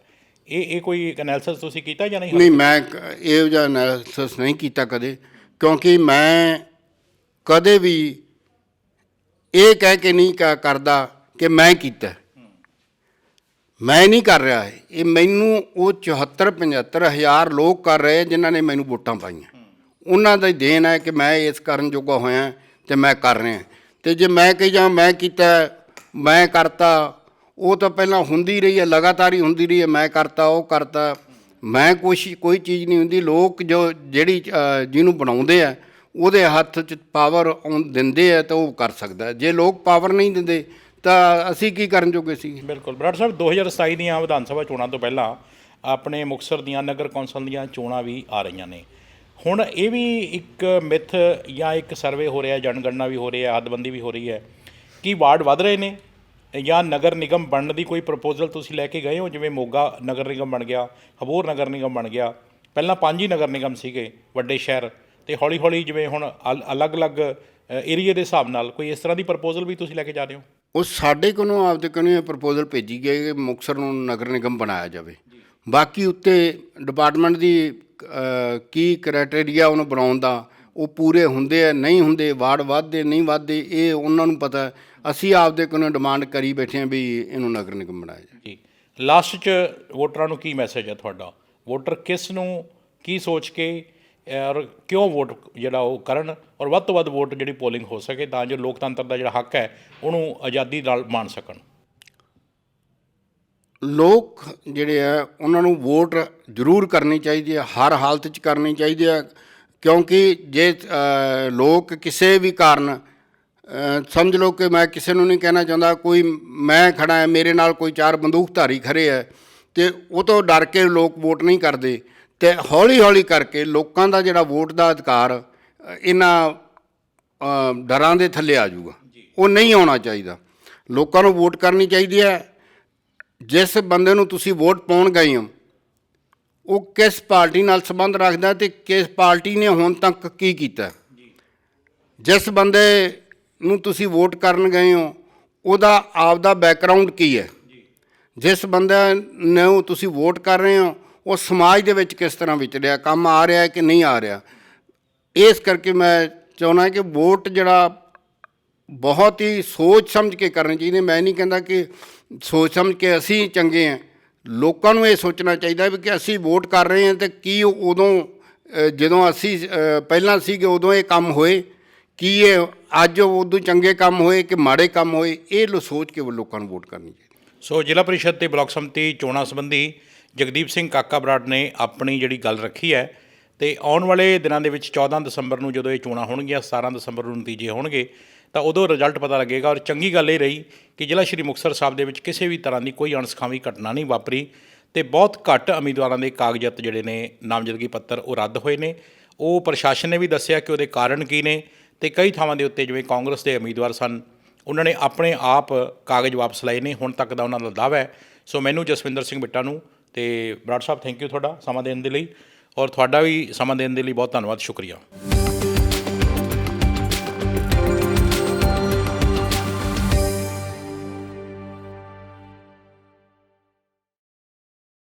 ਇਹ ਇਹ ਕੋਈ ਐਨਾਲਿਸਿਸ ਤੁਸੀਂ ਕੀਤਾ ਜਾਂ ਨਹੀਂ? ਨਹੀਂ, ਮੈਂ ਕ- ਇਹੋ ਜਿਹਾ ਐਨਾਲਿਸਿਸ ਨਹੀਂ ਕੀਤਾ ਕਦੇ, ਕਿਉਂਕਿ ਮੈਂ ਕਦੇ ਵੀ ਇਹ ਕਹਿ ਕੇ ਨਹੀਂ ਕ- ਕਰਦਾ ਕਿ ਮੈਂ ਕੀਤਾ। ਮੈਂ ਨਹੀਂ ਕਰ ਰਿਹਾ ਇਹ। ਇਹ ਮੈਨੂੰ ਉਹ 74 75 ਹਜ਼ਾਰ ਲੋਕ ਕਰ ਰਹੇ ਜਿਨ੍ਹਾਂ ਨੇ ਮੈਨੂੰ ਵੋਟਾਂ ਪਾਈਆਂ। ਉਹਨਾਂ ਦਾ ਹੀ ਦੇਣ ਹੈ ਕਿ ਮੈਂ ਇਸ ਕਰਨ ਜੋਗਾ ਹੋਇਆ ਤੇ ਮੈਂ ਕਰ ਰਿਹਾ। ਤੇ ਜੇ ਮੈਂ ਕਹੀ ਜਾਂ ਮੈਂ ਕੀਤਾ, ਮੈਂ ਕਰਤਾ, ਉਹ ਤਾਂ ਪਹਿਲਾਂ ਹੁੰਦੀ ਰਹੀ ਹੈ, ਲਗਾਤਾਰ ਹੀ ਹੁੰਦੀ ਰਹੀ ਹੈ, ਮੈਂ ਕਰਤਾ, ਉਹ ਕਰਤਾ। ਮੈਂ ਕੋਸ਼ਿਸ਼ ਕੋਈ ਚੀਜ਼ ਨਹੀਂ ਹੁੰਦੀ। ਲੋਕ ਜੋ ਜਿਹੜੀ ਜਿਹਨੂੰ ਬਣਾਉਂਦੇ ਆ, ਉਹਦੇ ਹੱਥ 'ਚ ਪਾਵਰ ਦਿੰਦੇ ਆ ਤਾਂ ਉਹ ਕਰ ਸਕਦਾ। ਜੇ ਲੋਕ ਪਾਵਰ ਨਹੀਂ ਦਿੰਦੇ ਤਾਂ ਅਸੀਂ ਕੀ ਕਰਨ ਜੋਗੇ ਸੀ? ਬਿਲਕੁਲ। ਬਰਾੜ ਸਾਹਿਬ 2027 ਦੀਆਂ ਵਿਧਾਨ ਸਭਾ ਚੋਣਾਂ ਤੋਂ ਪਹਿਲਾਂ ਆਪਣੇ ਮੁਕਤਸਰ ਦੀਆਂ, ਨਗਰ ਕੌਂਸਲ ਦੀਆਂ ਚੋਣਾਂ ਵੀ ਆ ਰਹੀਆਂ ਨੇ। ਹੁਣ ਇਹ ਵੀ ਇੱਕ ਮਿਥ ਜਾਂ ਇੱਕ ਸਰਵੇ ਹੋ ਰਿਹਾ, ਜਨਗਣਨਾ ਵੀ ਹੋ ਰਹੀ ਹੈ, ਹੱਦਬੰਦੀ ਵੀ ਹੋ ਰਹੀ ਹੈ ਕਿ ਵਾਰਡ ਵੱਧ ਰਹੇ ਨੇ ਜਾਂ ਨਗਰ ਨਿਗਮ ਬਣਨ ਦੀ ਕੋਈ ਪ੍ਰਪੋਜ਼ਲ ਤੁਸੀਂ ਲੈ ਕੇ ਗਏ ਹੋ? ਜਿਵੇਂ ਮੋਗਾ ਨਗਰ ਨਿਗਮ ਬਣ ਗਿਆ, ਹਬੋਰ ਨਗਰ ਨਿਗਮ ਬਣ ਗਿਆ, ਪਹਿਲਾਂ ਪੰਜ ਹੀ ਨਗਰ ਨਿਗਮ ਸੀਗੇ, ਵੱਡੇ ਸ਼ਹਿਰ ਤੇ ਹੌਲੀ ਹੌਲੀ ਜਿਵੇਂ ਹੁਣ ਅਲ- ਅਲੱਗ-ਅਲੱਗ ਏਰੀਆ ਦੇ ਹਿਸਾਬ ਨਾਲ ਕੋਈ ਇਸ ਤਰ੍ਹਾਂ ਦੀ ਪ੍ਰਪੋਜ਼ਲ ਵੀ ਤੁਸੀਂ ਲੈ ਕੇ ਜਾ ਰਹੇ ਹੋ? ਉਹ ਸਾਡੇ ਕੋਲੋਂ ਆਪਦੇ ਕੋਲੋਂ ਇਹ ਪ੍ਰਪੋਜ਼ਲ ਭੇਜੀ ਗਈ ਕਿ ਮੁਕਤਸਰ ਨੂੰ ਨਗਰ ਨਿਗਮ ਬਣਾਇਆ ਜਾਵੇ। ਬਾਕੀ ਉੱਤੇ ਡਿਪਾਰਟਮੈਂਟ ਦੀ ਕੀ ਕ੍ਰਾਈਟੇਰੀਆ ਉਹਨੂੰ ਬਣਾਉਣ ਦਾ, ਉਹ ਪੂਰੇ ਹੁੰਦੇ ਆ, ਨਹੀਂ ਹੁੰਦੇ, ਵਾਰਡ ਵੱਧਦੇ, ਨਹੀਂ ਵੱਧਦੇ, ਇਹ ਉਹਨਾਂ ਨੂੰ ਪਤਾ ਅਸੀਂ ਆਪਦੇ ਕੋਲੋਂ ਡਿਮਾਂਡ ਕਰੀ ਬੈਠੇ ਹਾਂ ਵੀ ਇਹਨੂੰ ਨਗਰ ਨਿਗਮ ਬਣਾਇਆ ਜਾਵੇ। ਜੀ। ਲਾਸਟ 'ਚ ਵੋਟਰਾਂ ਨੂੰ ਕੀ ਮੈਸੇਜ ਹੈ ਤੁਹਾਡਾ? ਵੋਟਰ ਕਿਸ ਨੂੰ, ਕੀ ਸੋਚ ਕੇ ਔਰ ਕਿਉਂ ਵੋਟ ਜਿਹੜਾ ਉਹ ਕਰਨ ਔਰ ਵੱਧ ਤੋਂ ਵੱਧ ਵੋਟ ਜਿਹੜੀ ਪੋਲਿੰਗ ਹੋ ਸਕੇ ਤਾਂ ਜੋ ਲੋਕਤੰਤਰ ਦਾ ਜਿਹੜਾ ਹੱਕ ਹੈ ਉਹਨੂੰ ਆਜ਼ਾਦੀ ਨਾਲ ਮਾਣ ਸਕਣ। ਲੋਕ ਜਿਹੜੇ ਆ, ਉਹਨਾਂ ਨੂੰ ਵੋਟ ਜ਼ਰੂਰ ਕਰਨੀ ਚਾਹੀਦੀ ਹੈ, ਹਰ ਹਾਲਤ 'ਚ ਕਰਨੀ ਚਾਹੀਦੀ ਹੈ, ਕਿਉਂਕਿ ਜੇ ਲੋਕ ਕਿਸੇ ਵੀ ਕਾਰਨ ਸਮਝ ਲਓ ਕਿ ਮੈਂ ਕਿਸੇ ਨੂੰ ਨਹੀਂ ਕਹਿਣਾ ਚਾਹੁੰਦਾ, ਕੋਈ ਮੈਂ ਖੜਾ ਹੈ, ਮੇਰੇ ਨਾਲ ਕੋਈ ਚਾਰ ਬੰਦੂਕਧਾਰੀ ਖੜੇ ਹੈ, ਤੇ ਉਹ ਤੋਂ ਡਰ ਕੇ ਲੋਕ ਵੋਟ ਨਹੀਂ ਕਰਦੇ। ਤੇ ਹੌਲੀ ਹੌਲੀ ਕਰਕੇ ਲੋਕਾਂ ਦਾ ਜਿਹੜਾ ਵੋਟ ਦਾ ਅਧਿਕਾਰ ਇਹਨਾਂ ਡਰਾਂ ਦੇ ਥੱਲੇ ਆ ਜਾਊਗਾ। ਉਹ ਨਹੀਂ ਆਉਣਾ ਚਾਹੀਦਾ। ਲੋਕਾਂ ਨੂੰ ਵੋਟ ਕਰਨੀ ਚਾਹੀਦੀ ਹੈ। ਜਿਸ ਬੰਦੇ ਨੂੰ ਤੁਸੀਂ ਵੋਟ ਪਾਉਣ ਗਏ ਹੋ ਉਹ ਕਿਸ ਪਾਰਟੀ ਨਾਲ ਸੰਬੰਧ ਰੱਖਦਾ ਤੇ ਕਿਸ ਪਾਰਟੀ ਨੇ ਹੁਣ ਤੱਕ ਕੀ ਕੀਤਾ ਜਿਸ ਬੰਦੇ ਨੂੰ ਤੁਸੀਂ ਵੋਟ ਕਰਨ ਗਏ ਹੋ ਉਹਦਾ ਆਪਦਾ ਬੈਕਗ੍ਰਾਉਂਡ ਕੀ ਹੈ? ਜਿਸ ਬੰਦੇ ਨੂੰ ਤੁਸੀਂ ਵੋਟ ਕਰ ਰਹੇ ਹੋ ਉਹ ਸਮਾਜ ਦੇ ਵਿੱਚ ਕਿਸ ਤਰ੍ਹਾਂ ਵਿਚਰਿਆ, ਕੰਮ ਆ ਰਿਹਾ ਹੈ ਕਿ ਨਹੀਂ ਆ ਰਿਹਾ? ਇਸ ਕਰਕੇ ਮੈਂ ਚਾਹੁੰਦਾ ਕਿ ਵੋਟ ਜਿਹੜਾ ਬਹੁਤ ਹੀ ਸੋਚ ਸਮਝ ਕੇ ਕਰਨੀ ਚਾਹੀਦੀ। ਮੈਂ ਨਹੀਂ ਕਹਿੰਦਾ ਕਿ ਸੋਚ ਸਮਝ ਕੇ ਅਸੀਂ ਚੰਗੇ ਹਾਂ। ਲੋਕਾਂ ਨੂੰ ਇਹ ਸੋਚਣਾ ਚਾਹੀਦਾ ਵੀ ਕਿ ਅਸੀਂ ਵੋਟ ਕਰ ਰਹੇ ਹਾਂ ਤੇ ਕੀ ਉਦੋਂ ਜਦੋਂ ਅਸੀਂ ਪਹਿਲਾਂ ਸੀਗੇ ਉਦੋਂ ਇਹ ਕੰਮ ਹੋਏ। ਕੀ ਇਹ ਅੱਜ ਉਦੋਂ ਚੰਗੇ ਕੰਮ ਹੋਏ ਕਿ ਮਾੜੇ ਕੰਮ ਹੋਏ? ਇਹ ਲੋ ਸੋਚ ਕੇ ਲੋਕਾਂ ਨੂੰ ਵੋਟ ਕਰਨੀ ਚਾਹੀਦੀ। ਸੋ ਜ਼ਿਲ੍ਹਾ ਪਰਿਸ਼ਦ ਤੇ ਬਲਾਕ ਸੰਮਤੀ ਚੋਣਾਂ ਸੰਬੰਧੀ ਜਗਦੀਪ ਸਿੰਘ ਕਾਕਾ ਬਰਾੜ ਨੇ ਆਪਣੀ ਜਿਹੜੀ ਗੱਲ ਰੱਖੀ ਹੈ ਤੇ ਆਉਣ ਵਾਲੇ ਦਿਨਾਂ ਦੇ ਵਿੱਚ 14 ਦਸੰਬਰ ਨੂੰ ਜਦੋਂ ਇਹ ਚੋਣਾਂ ਹੋਣਗੀਆਂ 17 ਦਸੰਬਰ ਨੂੰ ਨਤੀਜੇ ਹੋਣਗੇ, ਤਾਂ ਉਦੋਂ ਰਿਜ਼ਲਟ ਪਤਾ ਲੱਗੇਗਾ ਔਰ ਚੰਗੀ ਗੱਲ ਇਹ ਰਹੀ ਕਿ ਜ਼ਿਲ੍ਹਾ ਸ਼੍ਰੀ ਮੁਕਤਸਰ ਸਾਹਿਬ ਦੇ ਵਿੱਚ ਕਿਸੇ ਵੀ ਤਰ੍ਹਾਂ ਦੀ ਕੋਈ ਅਣਸਖਾਵੀ ਘਟਨਾ ਨਹੀਂ ਵਾਪਰੀ ਤੇ ਬਹੁਤ ਘੱਟ ਉਮੀਦਵਾਰਾਂ ਦੇ ਕਾਗਜ਼ਾਤ ਜਿਹੜੇ ਨੇ, ਨਾਮਜ਼ਦਗੀ ਪੱਤਰ ਉਹ ਰੱਦ ਹੋਏ ਨੇ। ਉਹ ਪ੍ਰਸ਼ਾਸਨ ਨੇ ਵੀ ਦੱਸਿਆ ਕਿ ਉਹਦੇ ਕਾਰਨ ਕੀ ਨੇ ਤੇ ਕਈ ਥਾਵਾਂ ਦੇ ਉੱਤੇ ਜਿਵੇਂ ਕਾਂਗਰਸ ਦੇ ਉਮੀਦਵਾਰ ਸਨ, ਉਹਨਾਂ ਨੇ ਆਪਣੇ ਆਪ ਕਾਗਜ਼ ਵਾਪਸ ਲਏ ਨੇ, ਹੁਣ ਤੱਕ ਦਾ ਉਹਨਾਂ ਦਾ ਦਾਅਵਾ ਹੈ। ਸੋ ਮੈਨੂੰ ਜਸਵਿੰਦਰ ਸਿੰਘ ਬਿੱਟਾ ਨੂੰ ਤੇ ਬਰਾੜ ਸਾਹਿਬ ਥੈਂਕ ਯੂ ਤੁਹਾਡਾ ਸਮਾਂ ਦੇਣ ਦੇ ਲਈ। ਔਰ ਤੁਹਾਡਾ ਵੀ ਸਮਾਂ ਦੇਣ ਦੇ ਲਈ ਬਹੁਤ ਧੰਨਵਾਦ, ਸ਼ੁਕਰੀਆ।